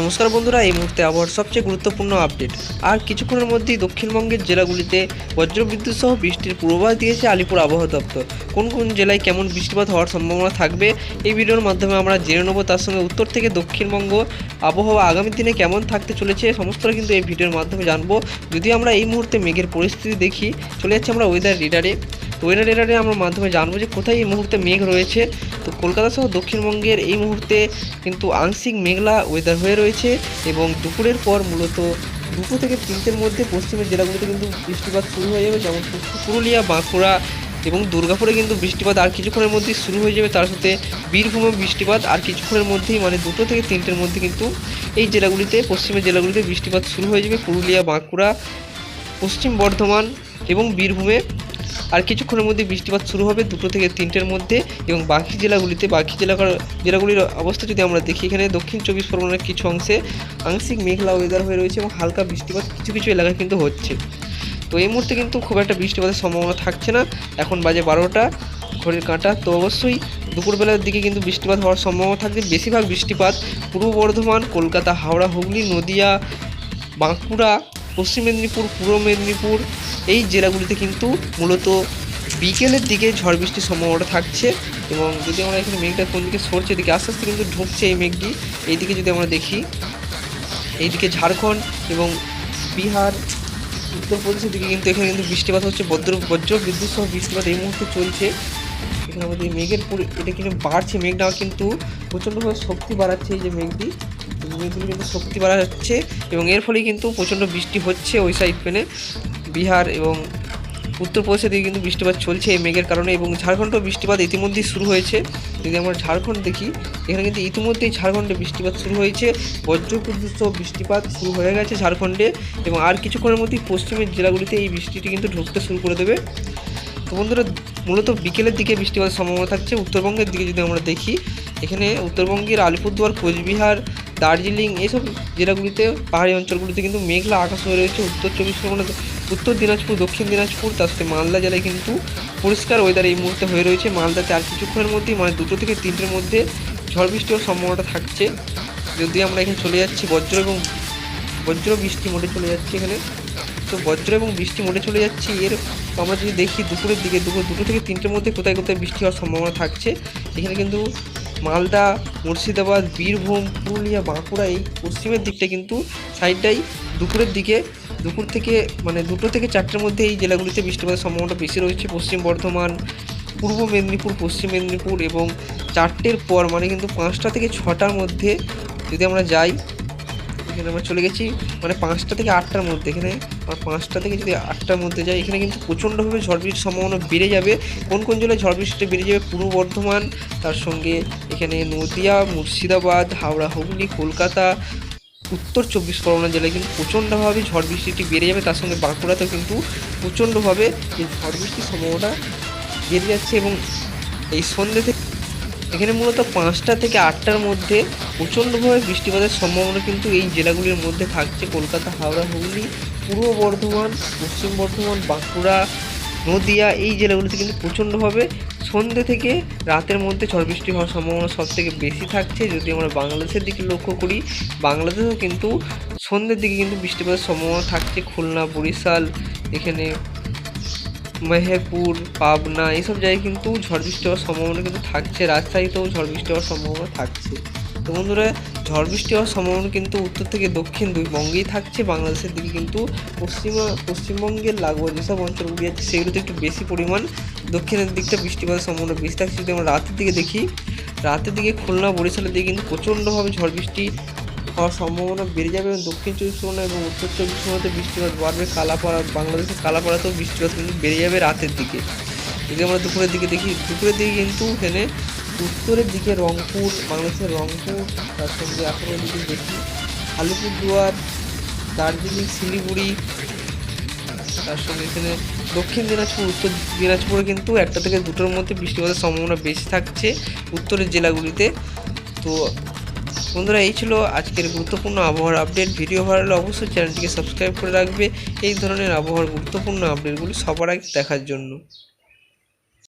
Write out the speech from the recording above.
নমস্কার বন্ধুরা, এই মুহূর্তে আবহাওয়ার সবচেয়ে গুরুত্বপূর্ণ আপডেট। আর কিছুক্ষণের মধ্যেই দক্ষিণবঙ্গের জেলাগুলিতে বজ্রবিদ্যুৎ সহ বৃষ্টির পূর্বাভাস দিয়েছে আলিপুর আবহাওয়া দপ্তর। কোন কোন জেলায় কেমন বৃষ্টিপাত হওয়ার সম্ভাবনা থাকবে এই ভিডিওর মাধ্যমে আমরা জেনে নেব। তার সঙ্গে উত্তর থেকে দক্ষিণবঙ্গ আবহাওয়া আগামী দিনে কেমন থাকতে চলেছে সমস্তটা কিন্তু এই ভিডিওর মাধ্যমে জানব। যদি আমরা এই মুহূর্তে মেঘের পরিস্থিতি দেখি, চলে যাচ্ছে আমরা ওয়েদার রিডারে ওয়েদার রিডারে আমরা মাধ্যমে জানব যে কোথায় এই মুহূর্তে মেঘ রয়েছে। তো কলকাতা সহ দক্ষিণবঙ্গের এই মুহূর্তে কিন্তু আংশিক মেঘলা ওয়েদার হয়ে রয়েছে এবং দুপুরের পর মূলত দুপুর থেকে তিনটের মধ্যে পশ্চিমের জেলাগুলিতে কিন্তু বৃষ্টিপাত শুরু হয়ে যাবে, যেমন পুরুলিয়া, বাঁকুড়া এবং দুর্গাপুরে কিন্তু বৃষ্টিপাত আর কিছুক্ষণের মধ্যেই শুরু হয়ে যাবে। তার সাথে বীরভূমে বৃষ্টিপাত আর কিছুক্ষণের মধ্যেই মানে দুটো থেকে তিনটের মধ্যে কিন্তু এই জেলাগুলিতে, পশ্চিমের জেলাগুলিতে বৃষ্টিপাত শুরু হয়ে যাবে। পুরুলিয়া, বাঁকুড়া, পশ্চিম বর্ধমান এবং বীরভূমে আর কিছুক্ষণের মধ্যে বৃষ্টিপাত শুরু হবে দুটো থেকে তিনটের মধ্যে এবং বাকি জেলাগুলিতে, বাকি জেলা জেলাগুলির অবস্থা যদি আমরা দেখি, এখানে দক্ষিণ চব্বিশ পরগনার কিছু অংশে আংশিক মেঘলা ওয়েদার হয়ে রয়েছে এবং হালকা বৃষ্টিপাত কিছু কিছু এলাকায় কিন্তু হচ্ছে। তো এই মুহূর্তে কিন্তু খুব একটা বৃষ্টিপাতের সম্ভাবনা থাকছে না। এখন বাজে বারোটা, ঘড়ির কাঁটা। তো অবশ্যই দুপুরবেলার দিকে কিন্তু বৃষ্টিপাত হওয়ার সম্ভাবনা থাকবে। বেশিরভাগ বৃষ্টিপাত পূর্ব বর্ধমান, কলকাতা, হাওড়া, হুগলি, নদিয়া, বাঁকুড়া পশ্চিম মেদিনীপুর, পূর্ব মেদিনীপুর, এই জেলাগুলিতে কিন্তু মূলত বিকেলের দিকে ঝড় বৃষ্টির সম্ভাবনা থাকছে এবং যদি আমরা এখানে মেঘটা কোন দিকে সরছে, এদিকে আস্তে আস্তে কিন্তু ঢুকছে এই মেঘটি। এইদিকে যদি আমরা দেখি, এইদিকে ঝাড়খণ্ড এবং বিহার, উত্তরপ্রদেশের দিকে কিন্তু এখানে কিন্তু বৃষ্টিপাত হচ্ছে, বজ্র বজ্র বিদ্যুৎ সহ বৃষ্টিপাত এই মুহূর্তে চলছে। এখানে আমাদের মেঘের পুরো, এটা কিন্তু বাড়ছে মেঘটা কিন্তু প্রচণ্ডভাবে শক্তি বাড়াচ্ছে এই যে মেঘটি। মেঘগুলি কিন্তু শক্তি বাড়াচ্ছে এবং এর ফলে কিন্তু প্রচণ্ড বৃষ্টি হচ্ছে ওই সাইড পেনে বিহার এবং উত্তরপ্রদেশের দিকে কিন্তু বৃষ্টিপাত চলছে এই মেঘের কারণে এবং ঝাড়খণ্ডেও বৃষ্টিপাত ইতিমধ্যেই শুরু হয়েছে। যদি আমরা ঝাড়খণ্ড দেখি, এখানে কিন্তু ইতিমধ্যেই ঝাড়খণ্ডে বৃষ্টিপাত শুরু হয়েছে। বজ্রবিদ্যুৎ বৃষ্টিপাত শুরু হয়ে গেছে ঝাড়খণ্ডে এবং আর কিছুক্ষণের মধ্যেই পশ্চিমের জেলাগুলিতে এই বৃষ্টিটি কিন্তু ঢুকতে শুরু করে দেবে। তো বন্ধুরা, মূলত বিকেলের দিকে বৃষ্টিপাতের সম্ভাবনা থাকছে। উত্তরবঙ্গের দিকে যদি আমরা দেখি, এখানে উত্তরবঙ্গের আলিপুরদুয়ার, কোচবিহার দার্জিলিং এইসব জেলাগুলিতে, পাহাড়ি অঞ্চলগুলিতে কিন্তু মেঘলা আকাশ হয়ে রয়েছে। উত্তর চব্বিশ পরগনা উত্তর দিনাজপুর, দক্ষিণ দিনাজপুর, তার সাথে মালদা জেলায় কিন্তু পরিষ্কার ওয়েদার এই মুহূর্তে হয়ে রয়েছে। মালদাতে আর কিছুক্ষণের মধ্যেই মানে দুটো থেকে তিনটের মধ্যে ঝড় বৃষ্টি হওয়ার সম্ভাবনাটা থাকছে। যদি আমরা এখানে চলে যাচ্ছি বজ্র এবং বজ্র বৃষ্টি মোটে চলে যাচ্ছে এখানে। তো বজ্র এবং বৃষ্টি মোটে চলে যাচ্ছে। এর আমরা যদি দেখি দুপুরের দিকে, দুপুর দুটো থেকে তিনটের মধ্যে কোথায় কোথায় বৃষ্টি হওয়ার সম্ভাবনা থাকছে, এখানে কিন্তু মালদা, মুর্শিদাবাদ, বীরভূম, পুরুলিয়া, বাঁকুড়া এই পশ্চিমের দিকটা কিন্তু সাইডটাই দুপুরের দিকে, দুপুর থেকে মানে দুটো থেকে চারটের মধ্যে এই জেলাগুলিতে বৃষ্টিপাতের সম্ভাবনা বেশি রয়েছে। পশ্চিম বর্ধমান, পূর্ব মেদিনীপুর, পশ্চিম মেদিনীপুর এবং চারটের পর মানে কিন্তু পাঁচটা থেকে ছটার মধ্যে যদি আমরা যাই এখানে আমরা চলে গেছি। মানে পাঁচটা থেকে আটটার মধ্যে। এখানে আর পাঁচটা থেকে যদি আটটার মধ্যে যাই, এখানে কিন্তু প্রচণ্ডভাবে ঝড় বৃষ্টির সম্ভাবনা বেড়ে যাবে। কোন কোন জেলায় ঝড় বৃষ্টিটা বেড়ে যাবে? পূর্ব বর্ধমান, তার সঙ্গে এখানে নদিয়া, মুর্শিদাবাদ, হাওড়া, হুগলি, কলকাতা, উত্তর চব্বিশ পরগনা জেলায় কিন্তু প্রচণ্ডভাবে ঝড় বৃষ্টিটি বেড়ে যাবে। তার সঙ্গে বাঁকুড়াতেও কিন্তু প্রচণ্ডভাবে এই ঝড় বৃষ্টির সম্ভাবনা বেড়ে যাচ্ছে এবং এই সন্ধ্যে থেকে এখানে মূলত পাঁচটা থেকে আটটার মধ্যে প্রচণ্ডভাবে বৃষ্টিপাতের সম্ভাবনা কিন্তু এই জেলাগুলির মধ্যে থাকছে। কলকাতা, হাওড়া, হুগলি, পূর্ব বর্ধমান, পশ্চিম বর্ধমান, বাঁকুড়া, নদিয়া এই জেলাগুলিতে কিন্তু প্রচণ্ডভাবে সন্ধ্যে থেকে রাতের মধ্যে ঝড় বৃষ্টি হওয়ার সম্ভাবনা সব থেকে বেশি থাকছে। যদি আমরা বাংলাদেশের দিকে লক্ষ্য করি, বাংলাদেশেও কিন্তু সন্ধ্যের দিকে কিন্তু বৃষ্টিপাতের সম্ভাবনা থাকছে। খুলনা, বরিশাল, এখানে মেহেরপুর, পাবনা, এইসব জায়গায় কিন্তু ঝড় বৃষ্টি হওয়ার সম্ভাবনা কিন্তু থাকছে। রাজশাহীতেও ঝড় বৃষ্টি হওয়ার সম্ভাবনা থাকছে। তো বন্ধুরা, ঝড় বৃষ্টি হওয়ার সম্ভাবনা কিন্তু উত্তর থেকে দক্ষিণ দুই বঙ্গেই থাকছে। বাংলাদেশের দিকে কিন্তু পশ্চিমা, পশ্চিমবঙ্গের লাগোয়া যেসব অঞ্চলগুলি আছে, সেগুলোতে একটু বেশি পরিমাণ দক্ষিণের দিকটা বৃষ্টিপাতের সম্ভাবনা বেশি থাকছে। যদি আমরা রাতের দিকে দেখি, রাতের দিকে খুলনা, বরিশালের দিকে কিন্তু প্রচণ্ডভাবে ঝড় বৃষ্টি হওয়ার সম্ভাবনা বেড়ে যাবে এবং দক্ষিণ চব্বিশ পরগনা এবং উত্তর চব্বিশ পরগনাতে বৃষ্টিপাত বাড়বে। কালাপাড়া, বাংলাদেশের কালাপাড়াতেও বৃষ্টিপাত কিন্তু বেড়ে যাবে রাতের দিকে। যদি আমরা দুপুরের দিকে দেখি, দুপুরের দিকে কিন্তু এখানে উত্তরের দিকে রংপুর, বাংলাদেশের রংপুর, তার সঙ্গে এখনও দিকে দেখি, আলিপুরদুয়ার, দার্জিলিং, শিলিগুড়ি, তার সঙ্গে এখানে দক্ষিণ দিনাজপুর, উত্তর দিনাজপুরে কিন্তু একটা থেকে দুটোর মধ্যে বৃষ্টিপাতের সম্ভাবনা বেশি থাকছে উত্তরের জেলাগুলিতে। তো বন্ধুরা, এই ছিল আজকের গুরুত্বপূর্ণ আবহাওয়ার আপডেট ভিডিও ভালো লাগলে অবশ্যই চ্যানেলটিকে সাবস্ক্রাইব করে রাখবে। এই ধরনের আবহাওয়ার গুরুত্বপূর্ণ আপডেটগুলি সবার আগে দেখার জন্য।